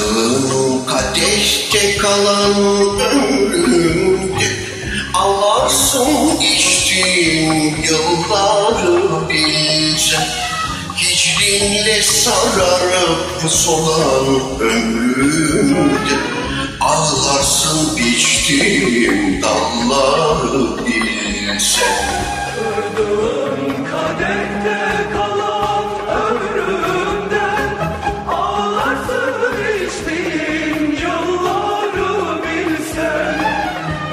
Yaşadığım kadeşte kalan ömrümdü Ağlarsın geçtiğim yılları bilsem Hicrinle sararıp solan ömrümdü Ağlarsın biçtiğim dalları bilsem Yaşadığım kaderde. Ağlarsın içtiğim yılları bilsen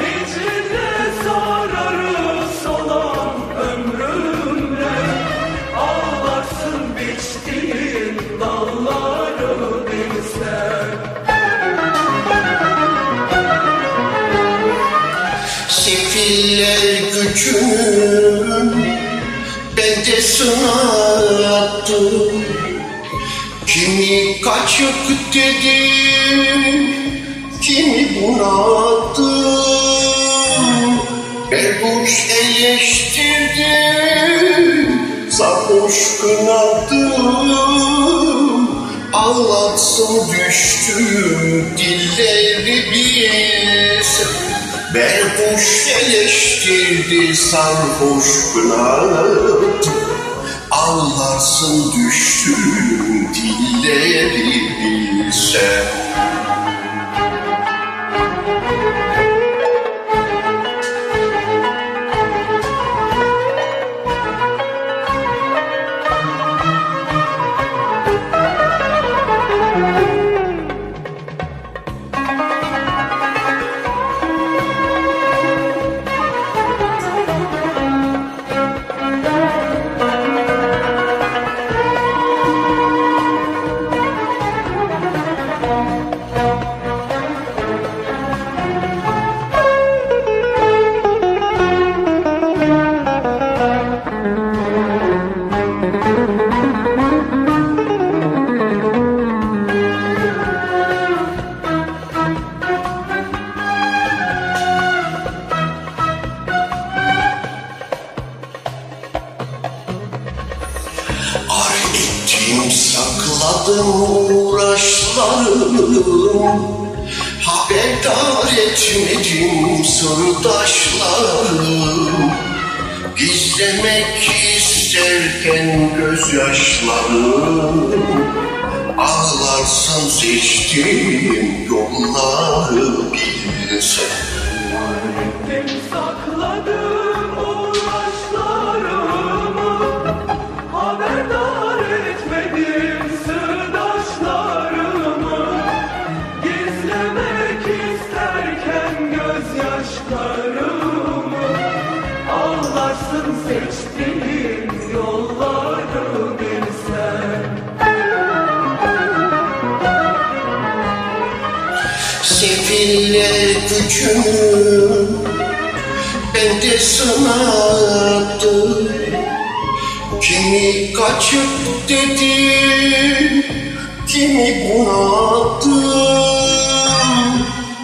Hicrinle sararı solan ömrümden Ağlarsın biçtiğim dalları bilsen. Sefiller gücünü bende sınattı Kimi kaçık dedi, kimi bunattı Berduş eleştirdi, sarhoş kınadı Ağlatsın düştüm dilleri bilsin Berduş eleştirdi sarhoş kınadı sakladım uğraşlarım. Haberdar etmedim sırdaşlarım. Gizlemek isterken gözyaşlarım. Ağlarsın seçtiğim yolları bilsen Sefiller gücünü bende sınadı Kimi kaçıp dedi, kimi bunadı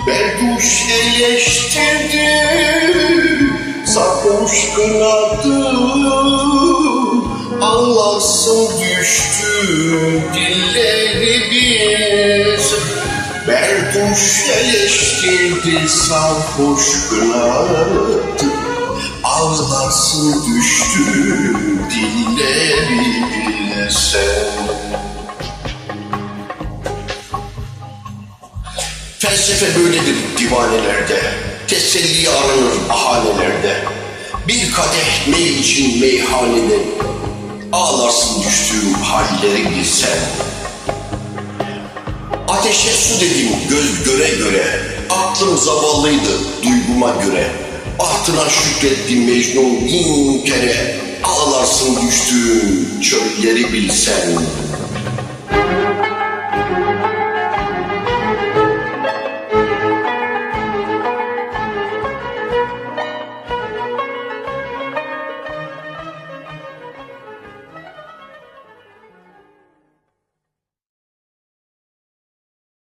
Berduş eleştirdi, sarhoş kınadı Ağlarsın düştü dilleri Berduş eleştirdi, sarhoş kınadı Ağlarsın düştü dilleri bilsen Felsefe böyledir divanelerde, teselli aranır ahanelerde. Bir kadeh mey için meyhanede, ağlarsın düştüğüm halleri bilsen. Ateşe su dedim göz göre göre, aklım zavallıydı duyguma göre. Ahtına şükrettim Mecnun bin kere, ağlarsın düştüğüm çölleri bilsen.